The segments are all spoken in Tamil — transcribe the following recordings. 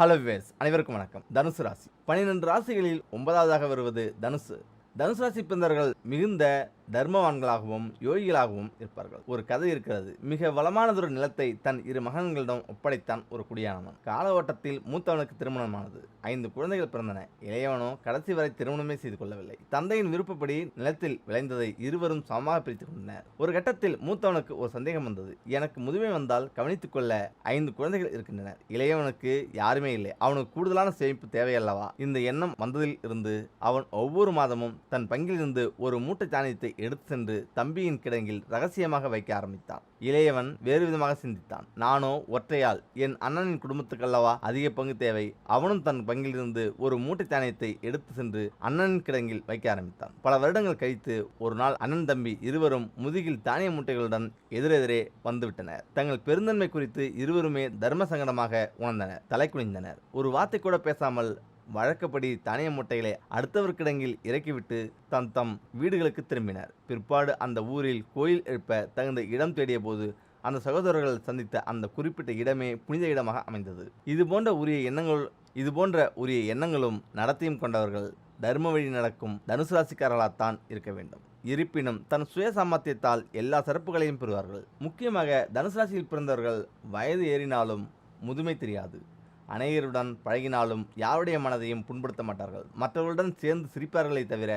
ஹலோ வேஸ் அனைவருக்கும் வணக்கம். தனுசு ராசி. பன்னிரெண்டு ராசிகளில் ஒன்பதாவதாக வருவது தனுசு. தனுசு ராசி பிறந்தவர்கள் மிகுந்த தர்மவான்களாகவும் யோகிகளாகவும் இருப்பார்கள். ஒரு கதை இருக்கிறது. மிக வளமானதொரு நிலத்தை தன் இரு மகன்களிடம் ஒப்படைத்தான் ஒரு குடியானவன். கால ஓட்டத்தில் மூத்தவனுக்கு திருமணமானது. ஐந்து குழந்தைகள் பிறந்தன. இளையவனோ கடைசி வரை திருமணமே செய்து கொள்ளவில்லை. தந்தையின் விருப்பப்படி நிலத்தில் விளைந்ததை இருவரும் சமமாக பிரித்துக் கொண்டனர். ஒரு கட்டத்தில் மூத்தவனுக்கு ஒரு சந்தேகம் வந்தது. எனக்கு முதுமை வந்தால் கவனித்துக் கொள்ள ஐந்து குழந்தைகள் இருக்கின்றன இளையவனுக்கு யாருமே இல்லை. அவனுக்கு கூடுதலான சேமிப்பு தேவையல்லவா? இந்த எண்ணம் வந்ததில் இருந்து அவன் ஒவ்வொரு மாதமும் தன் பங்கிலிருந்து ஒரு மூட்டை தானியத்தை எடுத்து சென்று தம்பியின் கிடங்கில் ரகசியமாக வைக்க ஆரம்பித்தான். இளையவன் வேறு விதமாக சிந்தித்தான். நானோ ஒற்றையால் என் அண்ணனின் குடும்பத்துக்கல்லவா? அதிக பங்கு தேவை. அவனும் தன் பங்கிலிருந்து ஒரு மூட்டை தானியத்தை எடுத்து சென்று அண்ணனின் கிடங்கில் வைக்க ஆரம்பித்தான். பல வருடங்கள் கழித்து ஒரு நாள் அண்ணன் தம்பி இருவரும் முதுகில் தானிய மூட்டைகளுடன் எதிரெதிரே வந்துவிட்டனர். தங்கள் பெருந்தன்மை குறித்து இருவருமே தர்ம சங்கடமாக உணர்ந்தனர். தலை குனிந்தனர். ஒரு வார்த்தை கூட பேசாமல் வழக்கப்படி தானிய முட்டைகளை அடுத்தவர் கிடங்கில் இறக்கிவிட்டு தம் தம் வீடுகளுக்கு திரும்பினர். பிற்பாடு அந்த ஊரில் கோயில் எழுப்ப தகுந்த இடம் தேடிய போது அந்த சகோதரர்கள் சந்தித்த அந்த குறிப்பிட்ட இடமே புனித இடமாக அமைந்தது. இது போன்ற உரிய எண்ணங்கள் இது போன்ற உரிய எண்ணங்களும் நடத்தையும் கொண்டவர்கள் தர்ம வழி நடக்கும் தனுசு ராசிக்காரர்களாகத்தான் இருக்க வேண்டும். இருப்பினும் தன் சுய சாமர்த்தியத்தால் எல்லா சிறப்புகளையும் பெறுவார்கள். முக்கியமாக தனுசு ராசியில் பிறந்தவர்கள் வயது ஏறினாலும் முதுமை தெரியாது. அநேகருடன் பழகினாலும் யாருடைய மனதையும் புண்படுத்த மாட்டார்கள். மற்றவர்களுடன் சேர்ந்து சிரிப்பார்களே தவிர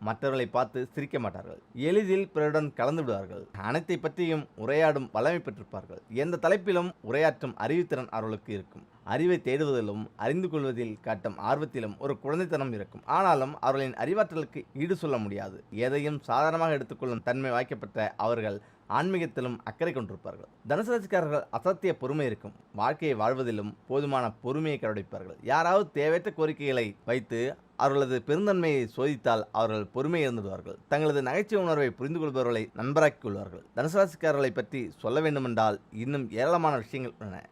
மற்றவர்களை பார்த்து சிரிக்க மாட்டார்கள். எளிதில் பிறருடன் கலந்து விடுவார்கள். அனைத்தை பற்றியும் உரையாடும் வல்லமை பெற்றிருப்பார்கள். எந்த தலைப்பிலும் உரையாற்றும் அறிவுத்திறன் அவர்களுக்கு இருக்கும். அறிவை தேடுவதிலும் அறிந்து கொள்வதில் காட்டும் ஆர்வத்திலும் ஒரு குழந்தைத்தனம் இருக்கும். ஆனாலும் அவர்களின் அறிவாற்றலுக்கு ஈடு சொல்ல முடியாது. எதையும் சாதாரணமாக எடுத்துக்கொள்ளும் தன்மை வாய்க்கப்பட்ட அவர்கள் ஆன்மீகத்திலும் அக்கறை கொண்டிருப்பார்கள். தனுசு ராசிக்காரர்கள் அசத்திய பொறுமை இருக்கும். வாழ்க்கையை வாழ்வதிலும் போதுமான பொறுமையை கடைபிடிப்பார்கள். யாராவது தேவையற்ற கோரிக்கைகளை வைத்து அவர்களது பெருந்தன்மையை சோதித்தால் அவர்கள் பொறுமை இழந்துடுவார்கள் தங்களது நகைச்சுவை உணர்வை புரிந்து கொள்பவர்களை நண்பராக்கிக் கொள்வார்கள். தனுசு ராசிக்காரர்களை பற்றி சொல்ல வேண்டுமென்றால் இன்னும் ஏராளமான விஷயங்கள் உள்ளன.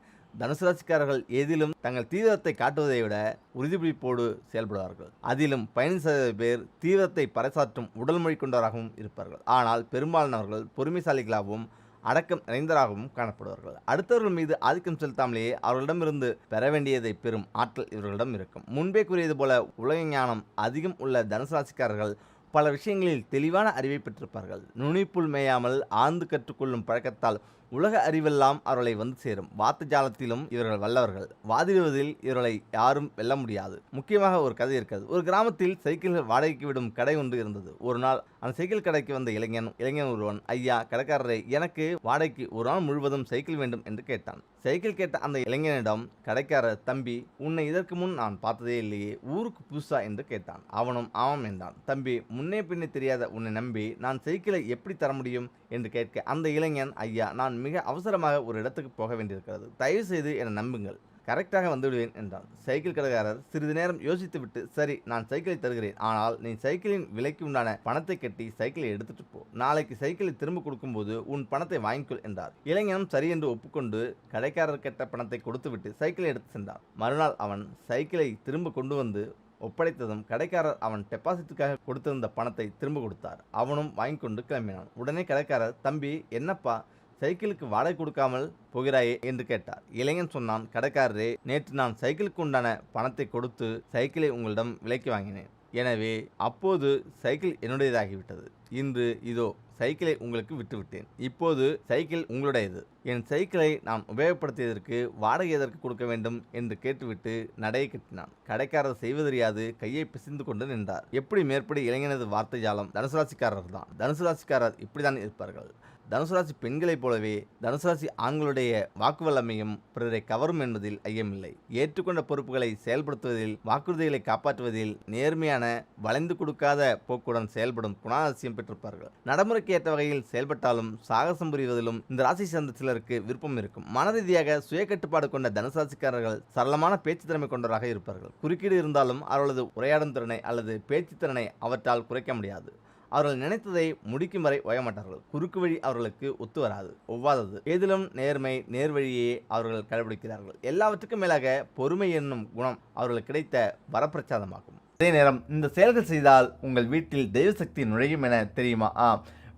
தனுசு ராசிக்காரர்கள் எதிலும் தங்கள் தீவிரத்தை காட்டுவதை விட உறுதிப்பிடிப்போடு செயல்படுவார்கள். அதிலும் பயணம் செய்த பேர் தீவிரத்தை பறைசாற்றும் உடல் மொழி கொண்டவராகவும் இருப்பார்கள். ஆனால் பெரும்பாலானவர்கள் பொறுமைசாலிகளாகவும் அடக்கம் நிறைந்தராகவும் காணப்படுவார்கள். அடுத்தவர்கள் மீது ஆதிக்கம் செலுத்தாமலேயே அவர்களிடமிருந்து பெற வேண்டியதை பெறும் ஆற்றல் இவர்களிடம் இருக்கும். முன்பே கூறியது போல உலக ஞானம் அதிகம் உள்ள தனுசு ராசிக்காரர்கள் பல விஷயங்களில் தெளிவான அறிவை பெற்றிருப்பார்கள். நுனிப்புள் மேயாமல் ஆழ்ந்து கற்றுக்கொள்ளும் பழக்கத்தால் உலக அறிவெல்லாம் அவர்களை வந்து சேரும். வாத்து ஜாலத்திலும் இவர்கள் வல்லவர்கள். வாதிடுவதில் இவர்களை யாரும் வெல்ல முடியாது. முக்கியமாக ஒரு கதை இருக்கிறது. ஒரு கிராமத்தில் சைக்கிள்கள் வாடகைக்கு விடும் கடை ஒன்று இருந்தது. ஒரு நாள் அந்த சைக்கிள் கடைக்கு வந்த இளைஞன் இளைஞன் ஒருவன் ஐயா கடைக்காரரை எனக்கு வாடகைக்கு ஒரு நாள் முழுவதும் சைக்கிள் வேண்டும் என்று கேட்டான். சைக்கிள் கேட்ட அந்த இளைஞனிடம் கடைக்காரர் தம்பி உன்னை இதற்கு முன் நான் பார்த்ததே இல்லையே ஊருக்கு புதுசா? என்று கேட்டான். அவனும் ஆமாம் என்றான். தம்பி முன்னே பின்னே தெரியாத உன்னை நம்பி நான் சைக்கிளை எப்படி தர முடியும்? என்று கேட்க அந்த இளைஞன் ஐயா நான் மிக அவசரமாக ஒரு இடத்துக்கு போக வேண்டியிருக்கிறது. தயவு செய்து என நம்புங்கள். கரெக்டாக வந்துவிடுவேன் என்றான். சைக்கிள் கடைக்காரர் சிறிது நேரம் யோசித்துவிட்டு சரி நான் சைக்கிளை தருகிறேன். ஆனால் நீ சைக்கிளின் விலைக்கு உண்டான பணத்தை கட்டி சைக்கிளை எடுத்துட்டு போ. நாளைக்கு சைக்கிளை திரும்ப கொடுக்கும்போது உன் பணத்தை வாங்கிக்கொள் என்றார். இளைஞனும் சரி என்று ஒப்புக்கொண்டு கடைக்காரர் கட்ட பணத்தை கொடுத்துவிட்டு சைக்கிளை எடுத்து சென்றார் மறுநாள் அவன் சைக்கிளை திரும்ப கொண்டு வந்து ஒப்படைத்ததும் கடைக்காரர் அவன் டெபாசிட்டுக்காக கொடுத்திருந்த பணத்தை திரும்ப கொடுத்தார். அவனும் வாங்கி கொண்டு கிளம்பினான். உடனே கடைக்காரர் தம்பி என்னப்பா? சைக்கிளுக்கு வாடகை கொடுக்காமல் போகிறாயே என்று கேட்டார். இளைஞன் சொன்னான் கடைக்காரரே நேற்று நான் சைக்கிளுக்கு உண்டான பணத்தை கொடுத்து சைக்கிளை உங்களிடம் விலைக்கு வாங்கினேன். எனவே அப்போது சைக்கிள் என்னுடையதாகிவிட்டது. இன்று இதோ சைக்கிளை உங்களுக்கு விட்டுவிட்டேன் இப்போது சைக்கிள் உங்களுடையது. என் சைக்கிளை நான் உபயோகப்படுத்தியதற்கு வாடகை எதற்கு கொடுக்க வேண்டும்? என்று கேட்டுவிட்டு நடையை கட்டினான். கடைக்காரர் செய்வதறியாது கையை பிசைந்து கொண்டு நின்றார். எப்படி மேற்படி இளைஞனது வார்த்தை ஜாலம் தனுசு ராசிக்காரர் தான் தனுசு ராசிக்காரர் இப்படிதான் இருப்பார்கள். தனுசுராசி பெண்களைப் போலவே தனுசுராசி ஆண்களுடைய வாக்கு வல்லமையும் பிறரை கவரும் என்பதில் ஐயமில்லை. ஏற்றுக்கொண்ட பொறுப்புகளை செயல்படுத்துவதில் வாக்குறுதிகளை காப்பாற்றுவதில் நேர்மையான வளைந்து கொடுக்காத போக்குடன் செயல்படும் குணாதிசயம் பெற்றிருப்பார்கள். நடைமுறைக்கு ஏற்ற வகையில் செயல்பட்டாலும் சாகசம் புரிவதிலும் இந்த ராசி சேர்ந்த சிலருக்கு விருப்பம் இருக்கும். மன ரீதியாக சுய கட்டுப்பாடு கொண்ட தனுசராசிக்காரர்கள் சரளமான பேச்சு திறமை கொண்டவராக இருப்பார்கள். குறுக்கீடு இருந்தாலும் அவர்களது உரையாடும் திறனை அல்லது பேச்சு திறனை அவற்றால் குறைக்க முடியாது. அவர்கள் நினைத்ததை முடிக்கும் வரை ஓயமாட்டார்கள். குறுக்கு வழி அவர்களுக்கு ஒத்து வராது ஒவ்வாதது. ஏதிலும் நேர்மை நேர்வழியே அவர்கள் கடைபிடிக்கிறார்கள் எல்லாவற்றுக்கும் மேலாக பொறுமை என்னும் குணம் அவர்களுக்கு கிடைத்த வரப்பிரசாதமாகும். அதே நேரம் இந்த செயல்கள் செய்தால் உங்கள் வீட்டில் தெய்வ சக்தி நுழையும் என தெரியுமா? ஆ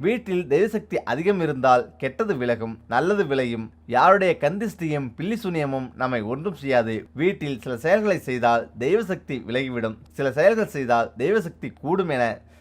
வீட்டில் தெய்வசக்தி அதிகம் இருந்தால் கெட்டது விலகும் நல்லது விளையும். யாருடைய கந்திஷ்டியும் பில்லி சூனியமும் நம்மை ஒன்றும் செய்யாது. வீட்டில் சில செயல்களை செய்தால் தெய்வசக்தி விலகிவிடும். சில செயல்கள் செய்தால் தெய்வசக்தி கூடும் என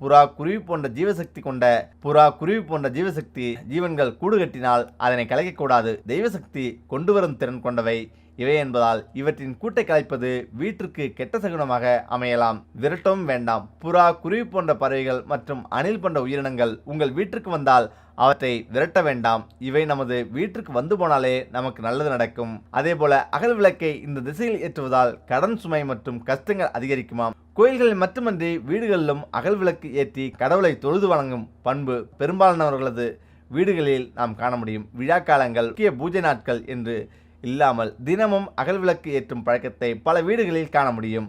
புறா குருவி போன்ற ஜீவசக்தி கொண்ட புறா குருவி போன்ற ஜீவசக்தி ஜீவன்கள் கூடு கட்டினால் அதனை கலைக்கக்கூடாது. தெய்வசக்தி கொண்டு வரும் திறன் கொண்டவை. இவை என்பதால் இவற்றின் கூட்டை கலைப்பது வீட்டிற்கு கெட்ட சகுனமாக அமையலாம். விரட்டவும் வேண்டாம். புறா குருவி போன்ற பறவைகள் மற்றும் அணில் போன்ற உயிரினங்கள் உங்கள் வீட்டிற்கு வந்தால் அவற்றை விரட்ட வேண்டாம். இவை நமது வீட்டிற்கு வந்து போனாலே நமக்கு நல்லது நடக்கும். அதே போல அகல் விளக்கை இந்த திசையில் ஏற்றுவதால் கடன் சுமை மற்றும் கஷ்டங்கள் அதிகரிக்குமாம். கோயில்களில் மட்டுமன்றி வீடுகளிலும் அகல் விளக்கு ஏற்றி கடவுளை தொழுது வணங்கும் பண்பு பெரும்பாலானவர்களது வீடுகளில் நாம் காண முடியும். விழா காலங்கள் முக்கிய பூஜை நாட்கள் என்று இல்லாமல் தினமும் அகல் விளக்கு ஏற்றும் பழக்கத்தை பல வீடுகளில் காண முடியும்.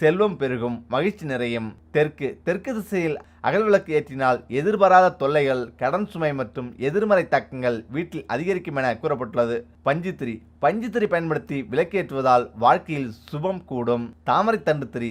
செல்வம் பெருகும் மகிழ்ச்சி நிறையும். தெற்கு தெற்கு திசையில் அகல்விளக்கு ஏற்றினால் எதிர்பாராத தொல்லைகள் கடன் சுமை மற்றும் எதிர்மறை தாக்கங்கள் வீட்டில் அதிகரிக்கும் என கூறப்பட்டுள்ளது. பஞ்சுத்திரி பஞ்சுத்திரி பயன்படுத்தி விளக்கேற்றுவதால் வாழ்க்கையில் சுபம் கூடும். தாமரை தண்டு திரி